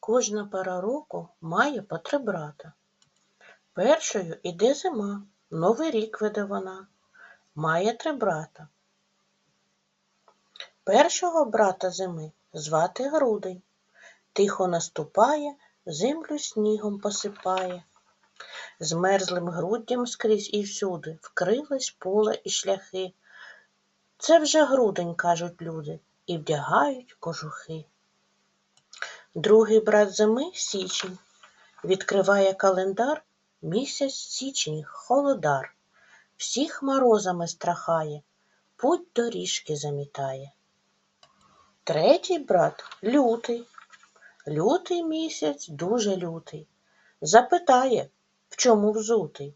Кожна пора року має по три брата. Першою іде зима, новий рік веде вона, має три брата. Першого брата зими звати Грудень. Тихо наступає, землю снігом посипає. Змерзлим груддям скрізь і всюди вкрилось поле і шляхи. Це вже грудень, кажуть люди, і вдягають кожухи. Другий брат зими січень. Відкриває календар місяць січень, холодар. Всіх морозами страхає, путь доріжки замітає. Третій брат лютий. Лютий місяць дуже лютий. Запитає, в чому взутий.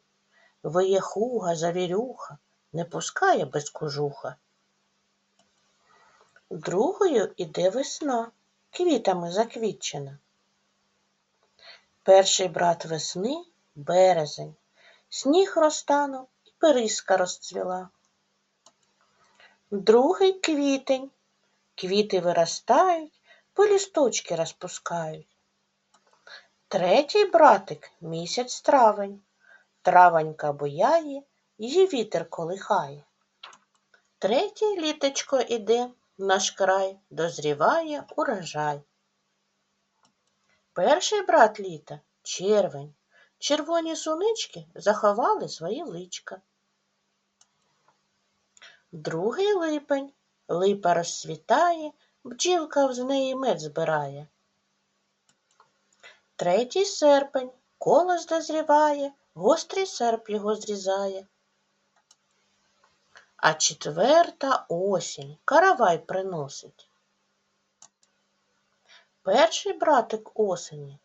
Виєхуга, завірюха, не пускає без кожуха. Другою іде весна, квітами заквітчена. Перший брат весни березень. Сніг розтанув і периска розцвіла. Другий квітень. Квіти виростають, полісточки розпускають. Третій братик місяць травень. Травонька буяє, її вітер колихає. Третє літочко іде наш край, дозріває урожай. Перший брат літа червень. Червоні сунички заховали свої личка. Другий липень. Липа розцвітає, бджілка з неї мед збирає. Третій серпень. Колос дозріває, гострий серп його зрізає. А четверта осінь каравай приносить. Перший братик осені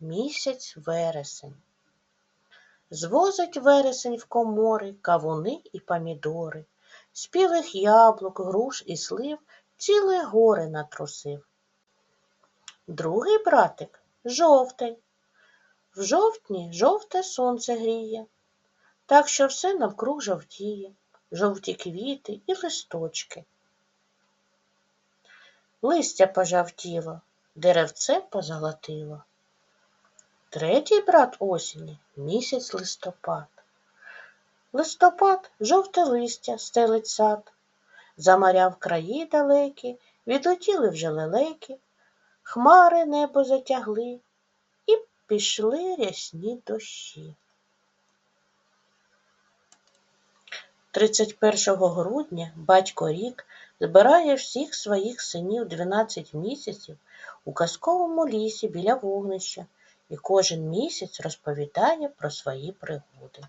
місяць вересень. Звозить вересень в комори кавуни і помідори, спілих яблук, груш і слив ціле горе натрусив. Другий братик жовтень. В жовтні жовте сонце гріє, так що все навкруг жовтіє, жовті квіти і листочки. Листя пожавтіло, деревце позолотило. Третій брат осені місяць листопад. Листопад жовте листя стелить сад, замаряв краї далекі, відлетіли вже лелеки, хмари небо затягли і пішли рясні дощі. 31 грудня батько рік збирає всіх своїх синів 12 місяців у казковому лісі біля вогнища і кожен місяць розповідає про свої пригоди.